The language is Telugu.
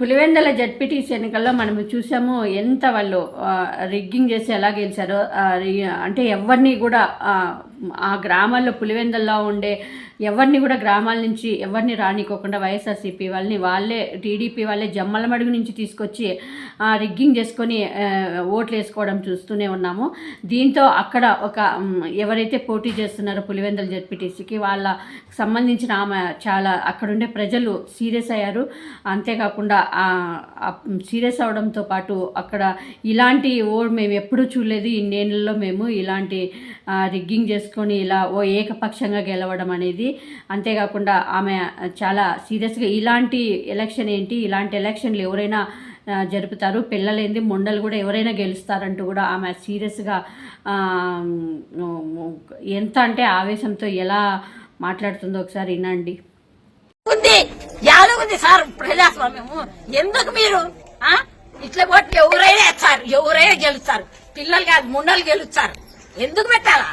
పులివెందల జడ్పీటీసీ ఎన్నికల్లో మనం చూసాము ఎంత వాళ్ళు రిగ్గింగ్ చేసి ఎలా గెలిచారో రి- అంటే ఎవరిని కూడా ఆ, గ్రామాల్లో పులివెందల్లో ఉండే ఎవరిని కూడా గ్రామాల నుంచి ఎవరిని రానికోకుండా వైఎస్ఆర్సీపీ వాళ్ళని వాళ్ళే టీడీపీ వాళ్ళే జమ్మలమడుగు నుంచి తీసుకొచ్చి ఆ, రిగ్గింగ్ చేసుకొని ఓట్లు వేసుకోవడం చూస్తూనే ఉన్నాము. దీంతో అక్కడ ఒక ఎవరైతే పోటీ చేస్తున్నారో పులివెందల జడ్పీటీసీకి వాళ్ళ సంబంధించిన ఆమె చాలా అక్కడుండే ప్రజలు సీరియస్ అయ్యారు. అంతేకాకుండా సీరియస్ అవడంతో పాటు అక్కడ ఇలాంటి ఓ మేము ఎప్పుడూ చూడలేదు. ఇన్నేళ్ళలో మేము ఇలాంటి రిగ్గింగ్ చేసుకు చేసుకొని ఇలా ఓ ఏకపక్షంగా గెలవడం అనేది అంతేకాకుండా ఆమె చాలా సీరియస్గా ఇలాంటి ఎలక్షన్ ఏంటి ఇలాంటి ఎలక్షన్లు ఎవరైనా జరుపుతారు పిల్లలేంది మొండలు కూడా ఎవరైనా గెలుస్తారంటూ కూడా ఆమె సీరియస్గా ఎంత అంటే ఆవేశంతో ఎలా మాట్లాడుతుందో ఒకసారి వినండి. ఉంది. సార్ ప్రజాస్వామ్యము. ఎందుకు మీరు ఇట్లా కొట్టి ఎవరైనా వేస్తారు ఎవరైనా గెలుస్తారు. పిల్లలు కాదు ముండలు గెలుస్తారు. ఎందుకు పెట్టాలా?